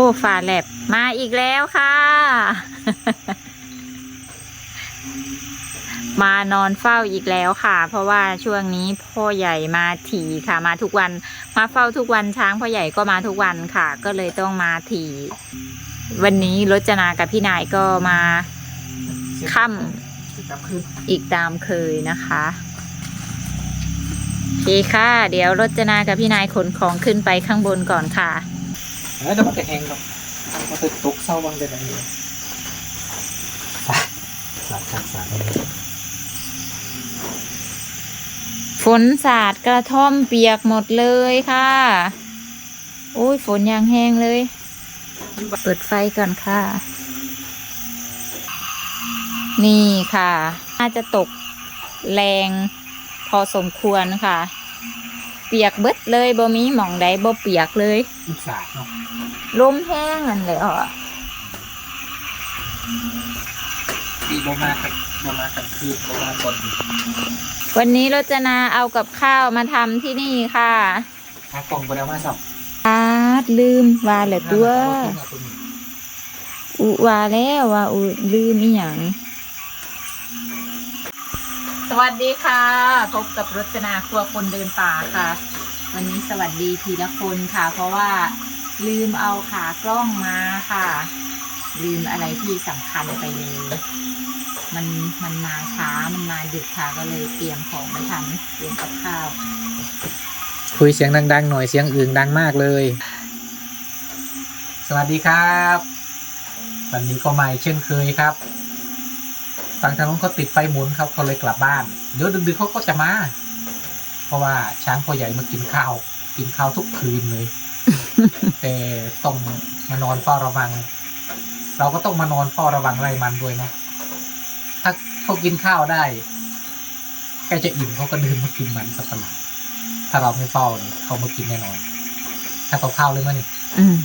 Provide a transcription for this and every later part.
อ้ฝาแลบมาอีกแล้วค่ะ มานอนเฝ้าอีกแล้วค่ะ เพราะว่าช่วงนี้พ่อใหญ่มาถี่ค่ะ มาทุกวัน มาเฝ้าทุกวันช้างพ่อใหญ่ก็มาทุกวันค่ะ ก็เลยต้องมาถี่วันนี้รจนากับพี่นายก็มาค่ำอีกตามเคยนะคะโอเคค่ะ เดี๋ยวรจนากับพี่นายขนของขึ้นไปข้างบนก่อนค่ะ เออเดี๋ยวมันจะแห้งครับมันจะตกเศร้าบางเดือนนี้ไปหลังจากสารนี้ฝนสาดกระท่อมเปียกหมดเลยค่ะอุ้ยฝนยังแห้งเลย เปิดไฟก่อนค่ะ นี่ค่ะ น่าจะตกแรงพอสมควรค่ะ เปียกเบิดเลยบ่มีหม่องใดบ่เปียกเลยลูกสาดเนาะ ลมแห้งอันเลยอะดีบมากันบมากันคืนบมาตอนดึกวันนี้รจนาเอากับข้าวมาทำที่นี่ค่ะหากล่องไปแล้วมาสับอาดลืมว่าเหลือตัว อุว่าแล้วว่าอุลืมอีหยังสวัสดีค่ะ พบกับรจนาครัวคนเดินป่าค่ะ วันนี้สวัสดีทีละคนค่ะ เพราะว่า ลืมเอาขากล้องมาค่ะ ลืมอะไรที่สำคัญไปเลย มันมันมาช้ามันมาดึกค่ะก็เลยเตรียมของไม่ทันเตรียมกับข้าว คุยเสียงดังๆหน่อยเสียงอื่นดังมากเลย สวัสดีครับ วันนี้ก็มาเช่นเคยครับฝั่งทางนู้นเขาติดไฟหมุนครับเขาเลยกลับบ้านเดี๋ยวดึกๆเขาก็จะมา เพราะว่าช้างพ่อใหญ่มากินข้าว กินข้าวทุกคืนเลย แต่ต้องมานอนเฝ้าระวัง เราก็ต้องมานอนเฝ้าระวังไรมันด้วยเนาะถ้าเขากินข้าวได้ใกล้จะอิ่มเขาก็เดินมากินมันสับปะหลังถ้าเราไม่เฝ้าเนี่ยเขามากินแน่นอน ถ้าเขาข้าวเลยมั้ยนี่อืม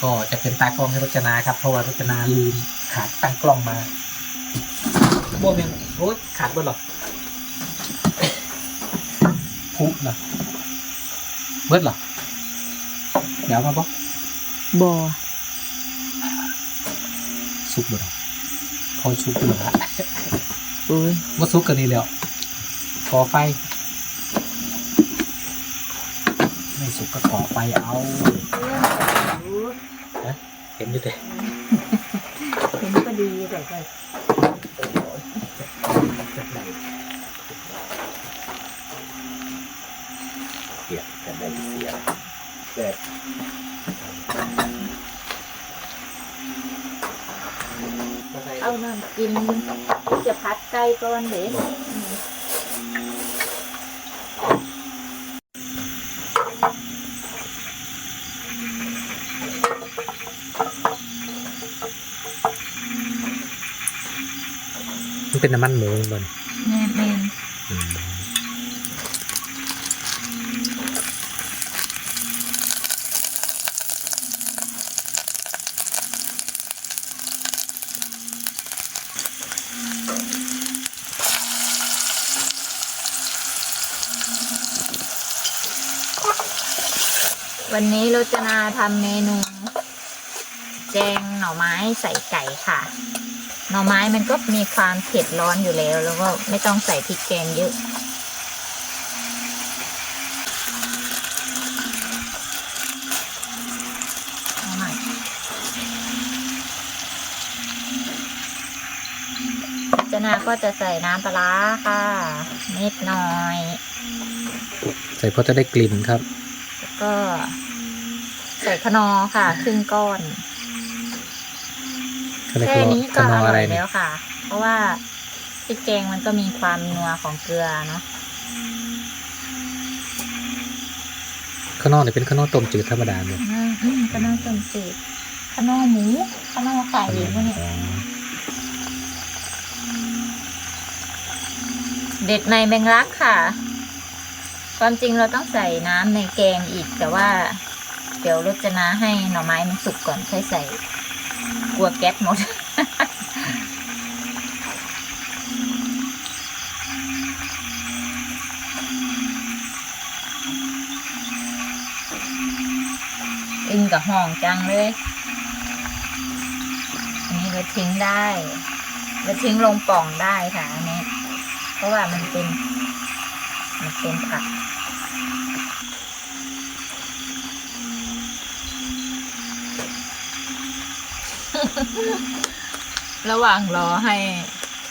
ก็จะเป็นตากล้องให้รจนาครับ เพราะว่ารจนาลืมขาดตั้งกล้องมาโบเมนโอ้ยขาดเบิดหรอพุเหรอ เบิดเหรอเดี๋ยวมาบอกบอซุปเบิดหรอพอซุปเบิดละอุ้ยว่าซุปกันนี่แล้วก่อไฟ ไม่สุกก็ก่อไฟเอาเห็นอยู่เด้ เห็นก็ดีแต่ก็ เสียกันได้เสียแต่ เอาน้ำกินจะ พัดไก่ก่อนเดี๋ยว มันเป็นน้ำมันหมูมัน แม่แม่ วันนี้เราจะมาทำเมนูแกงหน่อไม้ใส่ไก่ค่ะ หน่อไม้มันก็มีความเผ็ดร้อนอยู่แล้ว แล้วก็ไม่ต้องใส่พริกแกงเยอะเอาใหม่เจนาก็จะใส่น้ำปลาร้าค่ะนิดหน่อย ใส่เพราะจะได้กลิ่นครับแล้วก็ใส่ขนอค่ะครึ่งก้อน แค่นี้ก็อร่อยแล้วค่ะ เพราะว่าพริกแกงมันก็มีความนัวของเกลือเนาะข้างนอกเนี่ยเป็นข้างนอกต้มจืดธรรมดาเนี่ยอืมอืมขนอต้มจืดขนอหมูขนอไก่พวกเนี้ยเด็ดในแมงลักค่ะ ความจริงเราต้องใส่น้ำในแกงอีกแต่ว่า เดี๋ยวรจนาให้หน่อไม้มันสุกก่อนค่อยใส่ กลัวแก๊สหมด อึ้งกับห้องจังเลย อันนี้เราทิ้งได้เราทิ้งลงปล่องได้ค่ะอันนี้ เพราะว่ามันเป็น มันเป็นผัก ระหว่างรอให้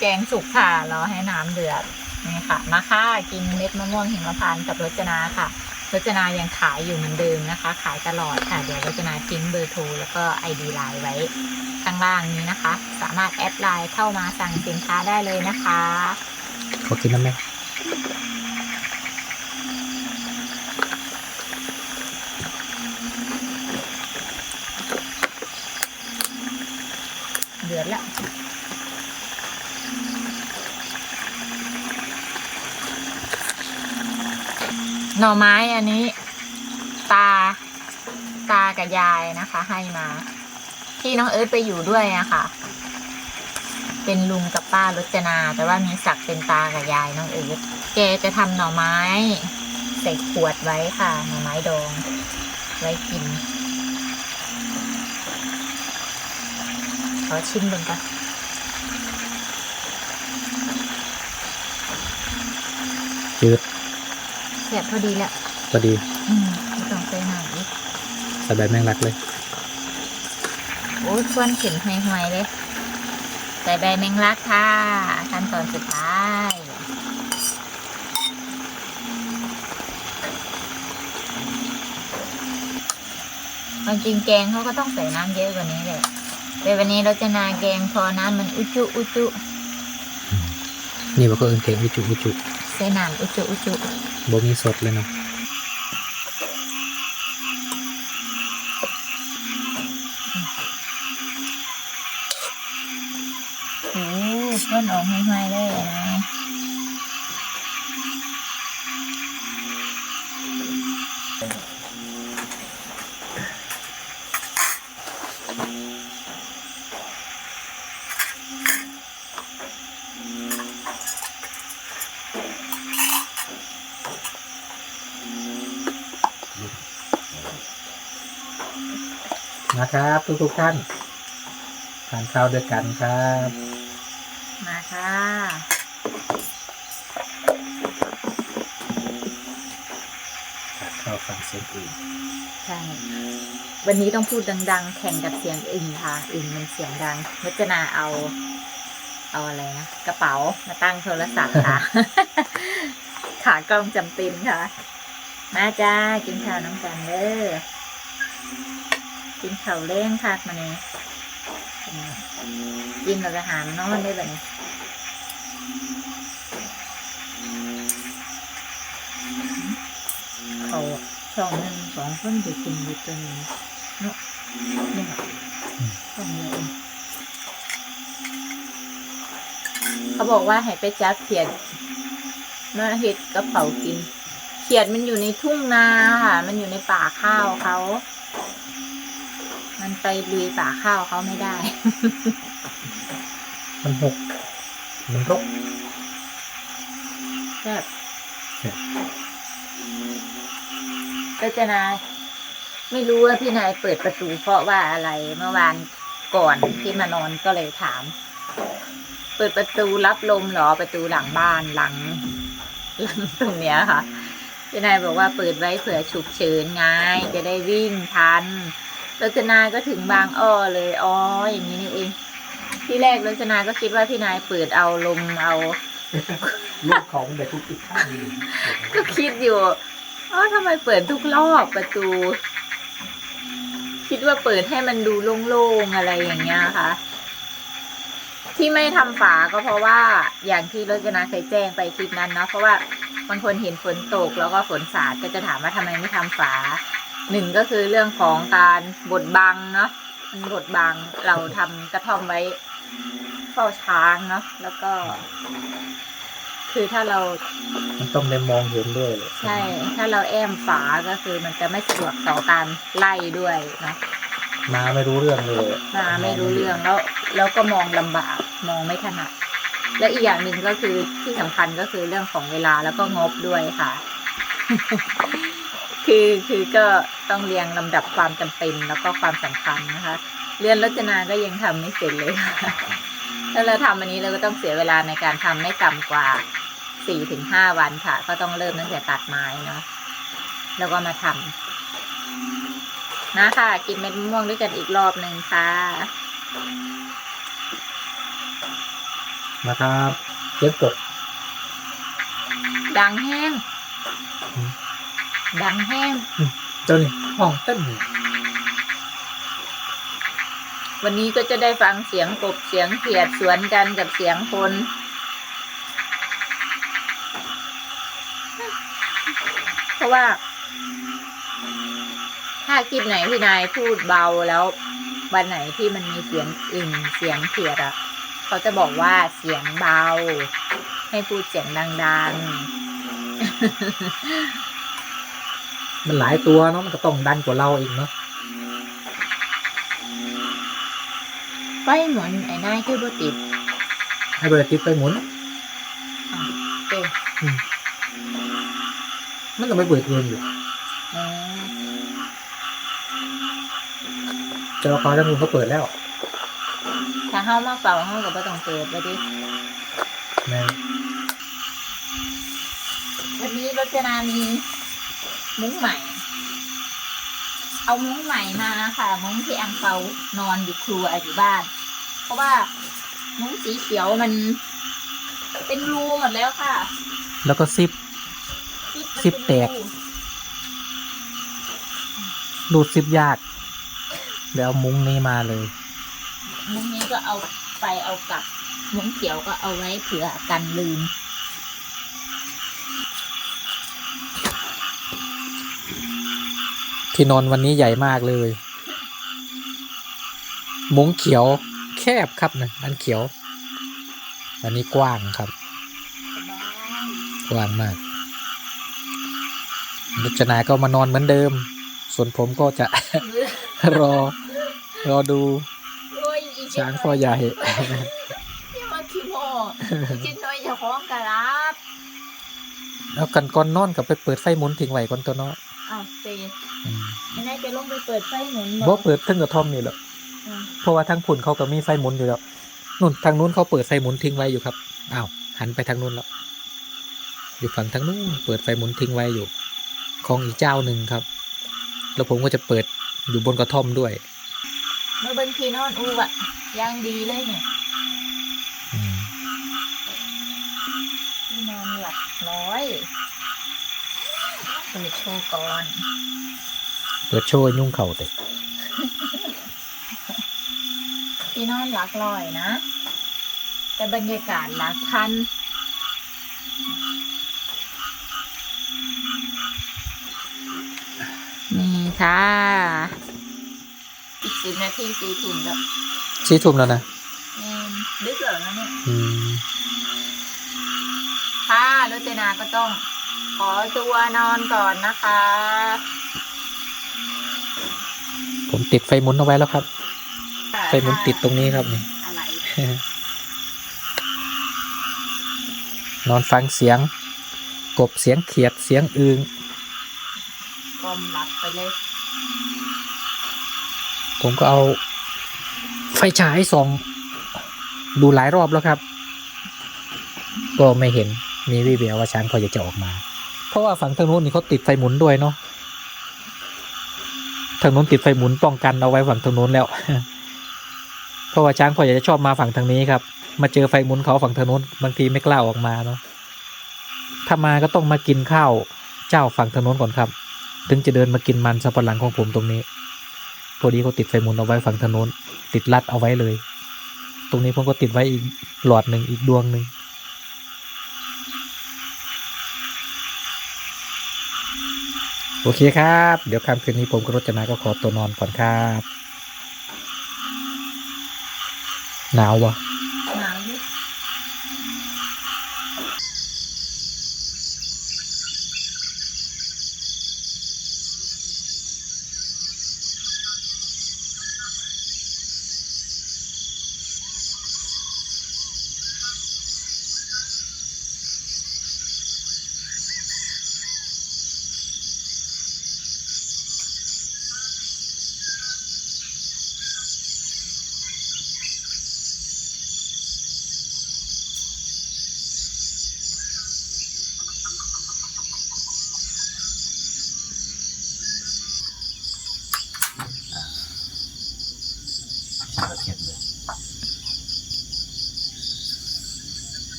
แกงสุกค่ะรอให้น้ำเดือดนี่ค่ะ มาค่ะกินเม็ดมะม่วงหิมพานต์กับรจนาค่ะ รจนายังขายอยู่เหมือนเดิมนะคะ ขายตลอดค่ะ เดี๋ยวรจนาทิ้งเบอร์โทรแล้วก็ไอดีไลน์ไว้ข้างล่างนี้นะคะ สามารถแอดไลน์เข้ามาสั่งสินค้าได้เลยนะคะ ขอกินน้ำไหม เดือดแล้วหน่อไม้อันนี้ ตา ตากับยายนะคะ ให้มา ที่น้องเอิร์ธไปอยู่ด้วยอะค่ะ เป็นลุงกับป้ารจนา แต่ว่ามีศักดิ์เป็นตากับยายน้องเอิร์ธแกจะทำหน่อไม้ ใส่ขวดไว้ค่ะ หน่อไม้ดอง ไว้กิน ขอชิมดูก่อนจืดแซ่บพอดีแหละพอดี อืมไม่ต้องใส่หน่อยอีกใส่ใบแมงลักเลย โอ้ยควนเข็นห่วยๆเลย ใส่ใบแมงลักค่ะขั้นตอนสุดท้ายความจริงแกงเขาก็ต้องใส่น้ำเยอะกว่านี้แหละ แต่วันนี้เราจะนาแกงพอน้ำมันอุจุอุจุนี่มันก็เอินเก่งอุจุอุจุใส่น้ำอุจุอุจุบ่มีสดเลยเนาะ โอ้เพื่อนออกห่วยๆเลยนะ นะครับ ทุกทุกๆท่านทานข้าวด้วยกันครับ มาค่ะข้าวฟังเสียงอื่นใช่วันนี้ต้องพูดดัง ๆ แข่งกับเสียงอึ่งค่ะอึ่งมันเสียงดังรจนาเอา เอาอะไรนะกระเป๋ามาตั้งโทรศัพท์ค่ะ ขากล้องจำเป็นค่ะ มาจ้ากินข้าวน้ำกันเด้อ กินข้าวเล้งค่ะมาเนี่ยกินแล้วก็หามนอนได้แบบนี้เขาสองหนึ่งสองคนจะกินอยู่ตัวนี้เนาะเนี่ยสองเดียวเองเขาบอกว่าให้ไปจับเขียดมาเห็ดกระเป๋ากิน เขียดมันอยู่ในทุ่งนาค่ะ มันอยู่ในป่าข้าวเขา ไปลุยป่าข้าวเขาไม่ได้ มันหกมันรกแซ่บแซ่บก็จะนาไม่รู้ว่าพี่นายเปิดประตูเพราะว่าอะไรเมื่อวานก่อนที่มานอนก็เลยถาม เปิดประตูรับลมเหรอประตูหลังบ้านหลังหลังตรงเนี้ยค่ะพี่นายบอกว่าเปิดไว้เผื่อฉุกเฉินไงจะได้วิ่งทัน รจนาก็ถึงบางอ้อเลยอ๋ออย่างนี้นี่เองที่แรกรจนาก็คิดว่าพี่นายเปิดเอาลมเอาลูกของเด็กทุกอีกข้างหนึ่งก็คิดอยู่อ๋อทำไมเปิดทุกรอบประตู คิดว่าเปิดให้มันดูโล่งๆอะไรอย่างเงี้ยค่ะที่ไม่ทำฝาก็เพราะว่าอย่างที่รจนาเคยแจ้งไปคลิปนั้นเนาะเพราะว่าบางคนเห็นฝนตกแล้วก็ฝนสาดก็จะถามว่าทำไมไม่ทำฝา หนึ่งก็คือเรื่องของการบดบังเนาะมันบดบังเราทำกระท่อมไว้เฝ้าช้างเนาะแล้วก็ คือถ้าเรา มันต้องได้มองเห็นด้วย ใช่ ถ้าเราแอมฝาก็คือมันจะไม่สะดวกต่อการไล่ด้วยเนาะมาไม่รู้เรื่องเลยมาไม่รู้เรื่องแล้ว แล้วก็มองลำบากมองไม่ถนัดแล้วอีกอย่างหนึ่งก็คือที่สำคัญก็คือเรื่องของเวลาแล้วก็งบด้วยค่ะ คคือคือก็ต้องเรียงลำดับความจำเป็นแล้วก็ความสำคัญนะคะ เรียนรจนาก็ยังทำไม่เสร็จเลยค่ะถ้าเราทำอันนี้เราก็ต้องเสียเวลาในการทำไม่ต่ำกว่าสี่ถึงห้าวันค่ะ ก็ต้องเริ่มตั้งแต่ตัดไม้เนาะแล้วก็มาทำนะค่ะ กินเม็ดมะม่วงด้วยกันอีกรอบหนึ่งค่ะ นะครับเย็บกบดังแห้งอืม ดังแห้งเจ้านี่ห้องเต้นวันนี้ก็จะได้ฟังเสียงกบเสียงเขียดสวนกันกับเสียงคนเพราะว่า ถ้าคลิปไหนพี่นายพูดเบาแล้ว วันไหนที่มันมีเสียงอื่นเสียงเขียดอะ เขาจะบอกว่าเสียงเบา ให้พูดเสียงดัง มันหลายตัวเนาะมันก็ต้องดันกว่าเราเองเนาะๆไปเหมือนไอ้นายคือบ่ติดให้เบอร์ติดไปหมุนเต้มันต้องไปเปิดเองอยู่อ๋อเจ้าเขาทั้งนู้นเขาเปิดแล้วถ้าเฮามาเป่าเฮาก็บ่ต้องเปิดไปดิแม่วันนี้รจนามี มุ้งใหม่ เอามุ้งใหม่มาค่ะ มุ้งที่อังเปานอนอยู่ครัวอยู่บ้าน เพราะว่ามุ้งสีเขียวมันเป็นรูหมดแล้วค่ะ แล้วก็ซิป ซิปมันซิปเป็นรูแตก ดูดซิปยากเดี๋ยวเอามุ้งนี้มาเลย มุ้งนี้ก็เอาไปเอากลับมุ้งเขียวก็เอาไว้เผื่อกันลืม ที่นอนวันนี้ใหญ่มากเลย มุ้งเขียวแคบครับนะอันเขียว อันนี้กว้างครับ กว้างมากรัชนาก็มานอนเหมือนเดิม ส่วนผมก็จะ รอ รอดูโอ้ยอีช้างพ่อใหญ่นี่มาคิโมอีจินน้อยจะคล้องกันรับแล้วกันก่อนนอนกับไปเปิดไฟหมุนทิ้งไว้ก่อนตัวเนาะ เปิดไฟหมุนบ่เปิดทั้งกระท่อมนี่แหละอืมเพราะว่าทางผุ่นเขาก็มีไฟหมุนอยู่แล้วนู่นทางนู้นเขาเปิดไฟหมุนทิ้งไว้อยู่ครับอ้าวหันไปทางนู้นแล้วอยู่ฝั่งทางนู้นเปิดไฟหมุนทิ้งไว้อยู่ ของอีกเจ้าหนึ่งครับ แล้วผมก็จะเปิดอยู่บนกระท่อมด้วยเมื่อบางทีนอนอูอะยังดีเลยเนี่ยอืมที่นอนหลักร้อยเปิดโชว์ก่อน เปิดโชว์ยุ่งเข่าเตะที่นอนหลักร้อยนะ แต่บรรยากาศหลักพันนี่ค่ะ อีกสิบนาทีสี่ทุ่มแล้วชี้ทุ่มแล้วนะเอ็มดึกเหรอนะเนี่ยอืมค่ะรจนาก็ต้องขอตัวนอนก่อนนะคะ ผมติดไฟหมุนเอาไว้แล้วครับ ไฟหมุนติดตรงนี้ครับนี่อะไรนอนฟังเสียง กบเสียงเขียดเสียงอึงกลมหลับไปเลย ผมก็เอา ไฟฉายส่อง ดูหลายรอบแล้วครับ ก็ไม่เห็นมีวิแววว่าช้างเขาจะจะออกมา เพราะว่าฝั่งทางนู้นนี่เขาติดไฟหมุนด้วยเนาะ ทางนู้นติดไฟหมุนป้องกันเอาไว้ฝั่งทางนู้นแล้ว เพราะว่าช้างเขาอยากจะชอบมาฝั่งทางนี้ครับ มาเจอไฟหมุนเขาฝั่งทางนู้นบางทีไม่กล้าออกมาเนาะถ้ามาก็ต้องมากินข้าวเจ้าฝั่งทางนู้นก่อนครับ ถึงจะเดินมากินมันสับปะหลังของผมตรงนี้ พอดีเขาติดไฟหมุนเอาไว้ฝั่งถนนติดลัดเอาไว้เลย ตรงนี้ผมก็ติดไว้อีกหลอดหนึ่งอีกดวงหนึ่ง โอเคครับ เดี๋ยวค่ำคืนนี้ผมกับรจนาก็ขอตัวนอนก่อนครับ หนาววะ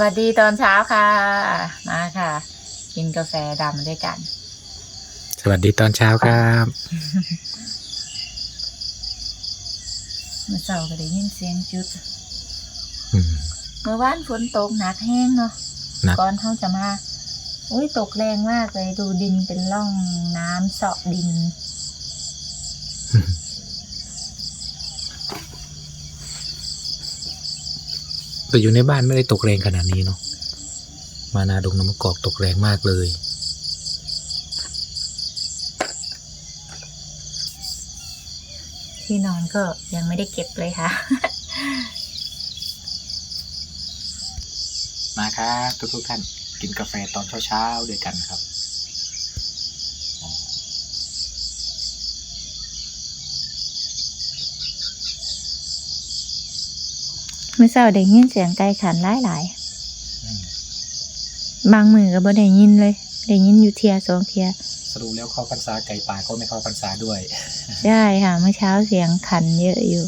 วัสดีตอนเช้าค่ะ มาค่ะ กินกาแฟดำด้วยกัน สวัสดีตอนเช้าครับเมื่อเช้าก็ได้ยินเสียงจุด อืมเมื่อวานฝนตกหนักแห้งเนาะหนักก่อนเขาจะมา อุ้ยตกแรงมากเลยดูดินเป็นร่องน้ำเสาะดิน แต่อยู่ในบ้านไม่ได้ตกแรงขนาดนี้เนาะมานาดงน้ำมะกอกตกแรงมากเลย ที่นอนก็ยังไม่ได้เก็บเลยค่ะ มาครับทุกทุกๆท่านกินกาแฟตอนเช้าๆด้วยกันครับ มื่อเช้าได้ยินเสียงไก่ขันหลายหลายๆบางมือก็บ่ได้ยินเลย ได้ยินอยู่เทียสองเทียสรุปแล้วเข้าพรรษาไก่ป่าก็ไม่เข้าพรรษาด้วย ใช่ค่ะเมื่อเช้าเสียงขันเยอะอยู่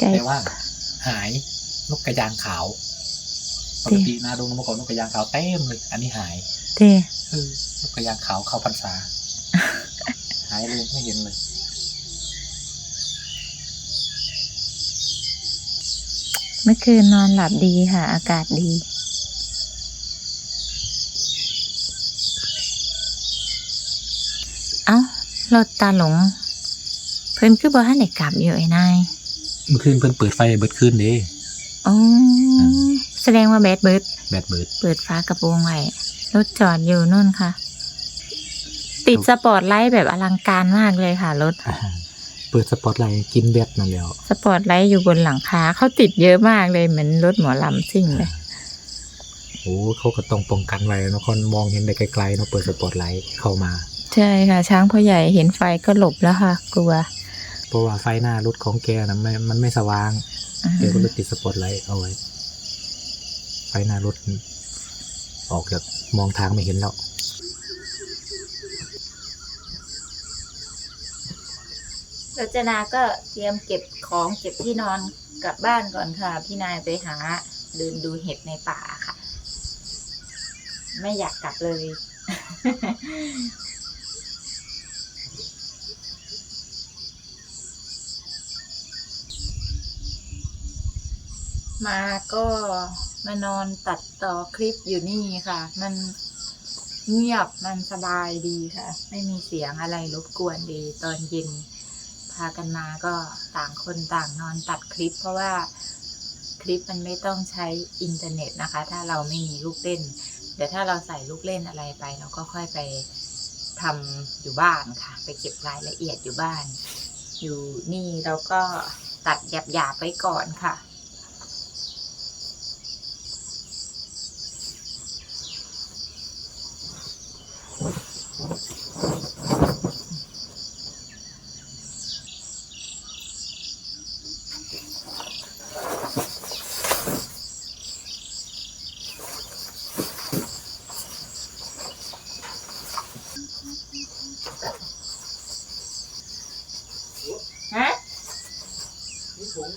ไก่แต่ว่า หายนกกระยางขาวปกตินาดงน้ำมะกอกนกกระยางขาวเต็มเลย อันนี้หายเต้เออนกกระยางขาวเข้าพรรษา หายเลยไม่เห็นเลย มื่อคืนนอนหลับดีค่ะ อากาศดี เอ้ารถตาหลง เพิ่นคือบ่ทันได้กลับอยู่ไอ้นายเมื่อคืนเพิ่นเปิดไฟเบิดคืนเด้อ๋อแสดงว่าแบดเบิร์ดแบตเบิด เปิดฟ้ากระโปรงไว้รถจอดอยู่นู่นค่ะ ติดสปอร์ตไลท์แบบอลังการมากเลยค่ะรถอ่า เปิดสปอตไลท์กินแบตนั่นแล้ว สปอร์ตไลท์อยู่บนหลังคาเขาติดเยอะมากเลยเหมือนรถหมอลำซิ่งเลยโอ้เขาก็ต้องป้องกันไว้เนาะคนมองเห็นได้ไกลๆเนาะเปิดสปอตไลท์เข้ามา ใช่ค่ะ ช้างพ่อใหญ่เห็นไฟก็หลบแล้วค่ะ กลัว เพราะว่าไฟหน้ารถของแกนะไม่มันไม่สว่างอ่าแกก็เลยติดสปอตไลท์เอาไว้ ไฟหน้ารถ ออกจากมองทางไม่เห็นแล้ว รจนาก็เตรียมเก็บของเก็บที่นอนกลับบ้านก่อนค่ะ พี่นายไปหาเดินดูเห็ดในป่าค่ะ ไม่อยากกลับเลย มาก็มานอนตัดต่อคลิปอยู่นี่ค่ะ มันเงียบมันสบายดีค่ะ ไม่มีเสียงอะไรรบกวนดีตอนเย็นากันมาก็ต่างคนต่างนอนตัดคลิป เพราะว่าคลิปมันไม่ต้องใช้อินเทอร์เน็ตนะคะ ถ้าเราไม่มีลูกเล่น เดี๋ยวถ้าเราใส่ลูกเล่นอะไรไป เราก็ค่อยไปทำอยู่บ้านค่ะ ไปเก็บรายละเอียดอยู่บ้าน อยู่นี่เราก็ตัดหยาบๆไปก่อนค่ะ ฮะ นี่ถุง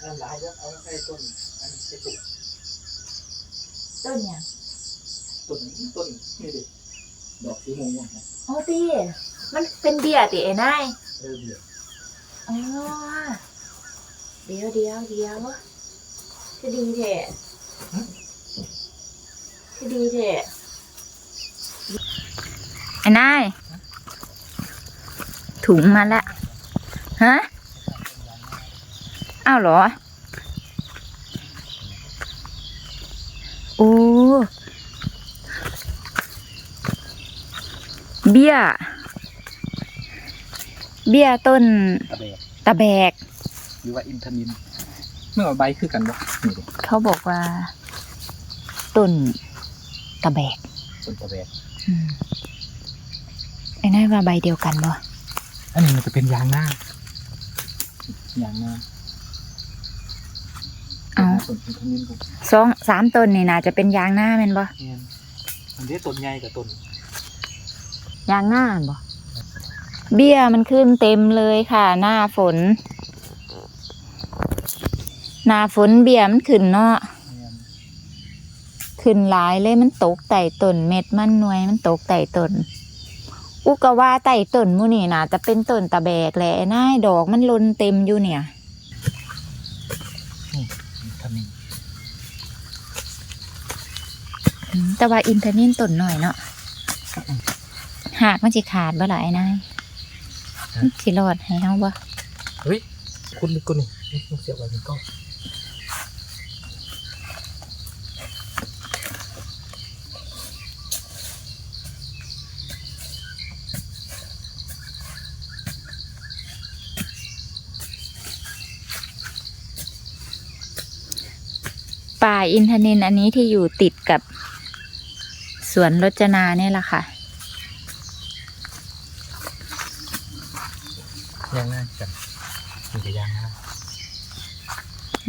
อันหลายแล้วเอาใส่ต้นอันใส่ตุก ต้นเนี่ย ต้นต้นนี่ดิดอกสีม่วงๆนะ โอ้ตีมันเป็นเบียติไอ้นายเออเดี๋ยวอ๋อเดี๋ยวเดี๋ยวเดี๋ยวคือดีเถอะคือดีเถอะไอ้นายถุงมาละฮะอ้าวเหรอ โอ้ เบี้ย เบี้ยต้นตะแบกตะแบก หรือว่าอินทนินเมื่อเอาใบคือกันวะนี่ดิเขาบอกว่า ต้นตะแบกต้นตะแบกอืมไอ้นั่นว่าใบเดียวกันบ่อันนี้มันจะเป็นยางหน้ายางหน้าเอาต้นอินทนินกูสองสามต้นนี่น่าจะเป็นยางหน้าแม่นบ่แม่นอันนี้ต้นใหญ่กับต้นยางหน้าบ่ เบี้ยมันขึ้นเต็มเลยค่ะ หน้าฝน หน้าฝนเบี้ยมันขึ้นเนาะขึ้นหลายเลยมันตกไต่ต้นเม็ดมันหน่วยมันตกไต่ต้นอุกว่าไต่ต้นมูนี่นะจะเป็นต้นตะแบกแหละนายดอกมันลนเต็มอยู่เนี่ยแต่ว่าอินเทอร์เน็ตต้นหน่อยเนาะหากมันจะขาดบ่หลายนาย มันสิรอดให้เฮาบ่เฮ้ยคุณนี่คุณนี่นี่มึงเสียบไว้ในกล้องป่าอินทนินอันนี้ที่อยู่ติดกับสวนรจนาเนี่ยแหละค่ะ ย่างหน้ากันมีแต่ย่างหน้า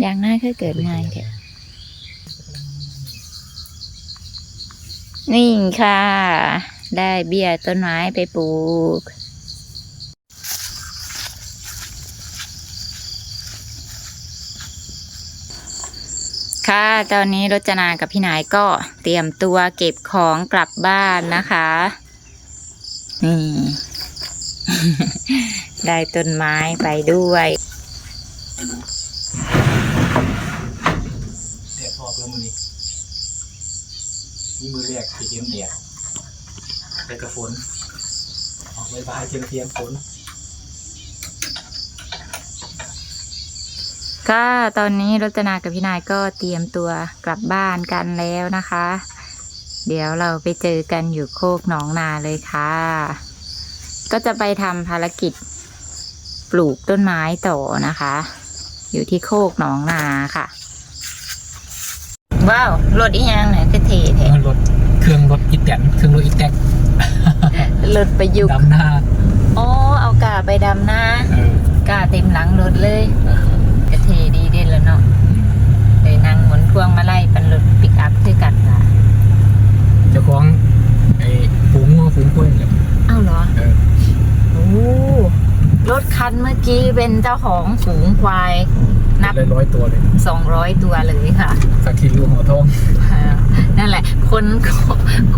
อย่างน่าคือเกิดง่ายเถอะนี่ค่ะ ได้เบี้ยต้นไม้ไปปลูก ค่ะตอนนี้รจนากับพี่นายก็เตรียมตัวเก็บของกลับบ้านนะคะ นี่ ได้ต้นไม้ไปด้วยเดียดพอเพื่อมือนี้นี่มือแรกที่เทียมเดียดไปกับฝนออกไว้บายเทียมเทียมฝนก็ตอนนี้รจนากับพี่นายก็เตรียมตัวกลับบ้านกันแล้วนะคะ เดี๋ยวเราไปเจอกันอยู่โคกหนองนาเลยค่ะ ก็จะไปทำภารกิจ ปลูกต้นไม้ต่อนะคะ อยู่ที่โคกหนองนาค่ะ ว้าวรถอีหยังเนี่ยก็เท่แท้รถเครื่องรถอีแตนเครื่องรถอีแตกรถประยุกต์ดำหน้าอ๋อเอากาไปดำนาเออกาเต็มหลังรถเลยเออก็เท่ดีเด่นแล้วเนาะเลยนั่งหมุนพวงมาไล่ปันรถปิกอัพคือกันค่ะเจ้าของไอ้ฝูงงัวฝูงกล้วยเนี่ยอ้าวเหรอเออโอ้ รถคันเมื่อกี้เป็นเจ้าของฝูงควาย นับเลยร้อยตัวเลย200ตัวเลยค่ะ สักทีรูหัวทองอ่านั่นแหละ คน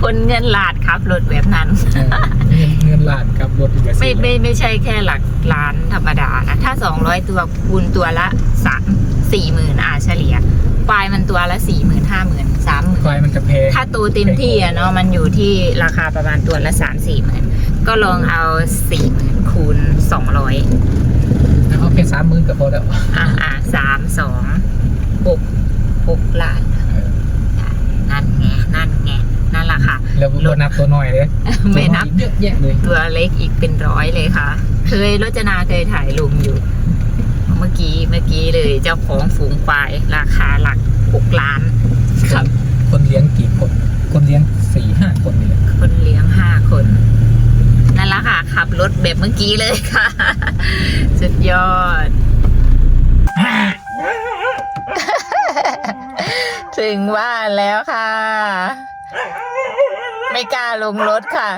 คนเงินหลาดครับรถแบบนั้นเออเงินเงินล้านกับรถอีกแบบไม่ไม่ไม่ใช่แค่หลักล้านธรรมดานะ ถ้า200ตัวคูณตัวละสามสี่หมื่นอาเฉลี่ย ควายมันตัวละสี่หมื่นห้าหมื่นสามหมื่นควายมันจะแพงถ้าตัวเต็มที่อะเนาะมันอยู่ที่ราคาประมาณตัวละสามสี่หมื่นก็ลองเอาสี่หมื่นคูณสองร้อยเอาแค่สามหมื่นก็พอแล้ว อะอะสามสองหกหกล้านเออนั่นไงนั่นไงนั่นแหละค่ะแล้วรถนับตัวน้อยเลยไม่นับตัวอยเยอะแยะเลยตัวเล็กอีกเป็นร้อยเลยค่ะ เคยรจนาเคยถ่ายลงอยู่ เมื่อกี้เมื่อกี้เลยเจ้าของฝูงควาย ราคาหลักหกล้าน ครับ คนเลี้ยงกี่คน คนเลี้ยงสี่ห้าคนนี่แหละคนเลี้ยงห้าคนนั่นแหละค่ะ ขับรถแบบเมื่อกี้เลยค่ะ สุดยอด ถึงว่านแล้วค่ะ ไม่กล้าลงรถค่ะ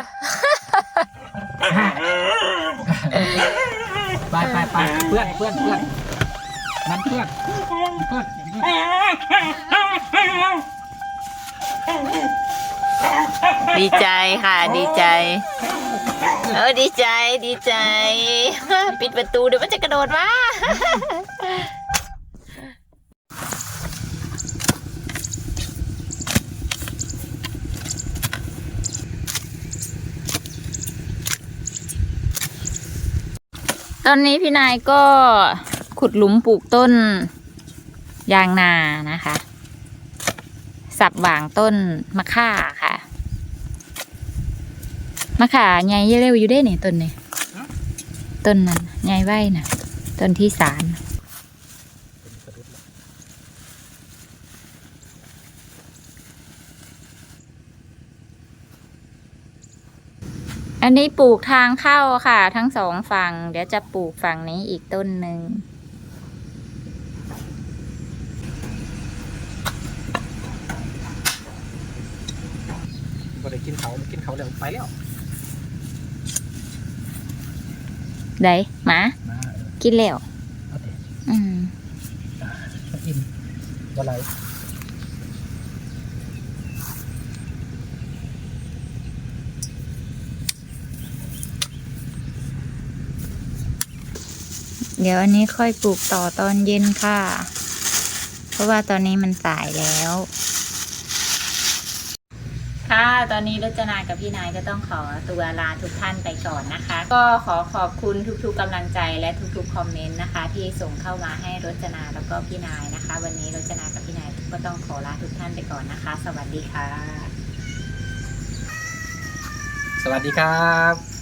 ไปไปไปเพื่อนเพื่อนเพื่อนนั่นเพื่อนเพื่อนเพื่อนดีใจค่ะ ดีใจเออดีใจดีใจ ปิดประตูเดี๋ยวมันจะกระโดดมา ตอนนี้พี่นายก็ขุดหลุมปลูกต้นยางนานะคะ สับหว่างต้นมะข่าค่ะ มะข่าใหญ่เร็วอยู่ได้เนี่ยต้นนี้ต้นนั้นใหญ่ไว้นะต้นที่สาม อันนี้ปลูกทางเข้าค่ะ ทั้งสองฝั่ง เดี๋ยวจะปลูกฝั่งนี้อีกต้นหนึ่งบ่ได้กินเขากินเขาแล้วไปแล้วได้หมามากินแล้วเอาเถอะอืมอิ่มอะไร เดี๋ยวอันนี้ค่อยปลูกต่อตอนเย็นค่ะ เพราะว่าตอนนี้มันสายแล้ว ค่ะ ตอนนี้รจนากับพี่นายก็ต้องขอตัวลาทุกท่านไปก่อนนะคะ ก็ขอขอบคุณทุกๆกำลังใจและทุกๆคอมเมนต์นะคะ ที่ส่งเข้ามาให้รจนาแล้วก็พี่นายนะคะ วันนี้รจนากับพี่นายก็ต้องขอลาทุกท่านไปก่อนนะคะ สวัสดีค่ะ สวัสดีครับ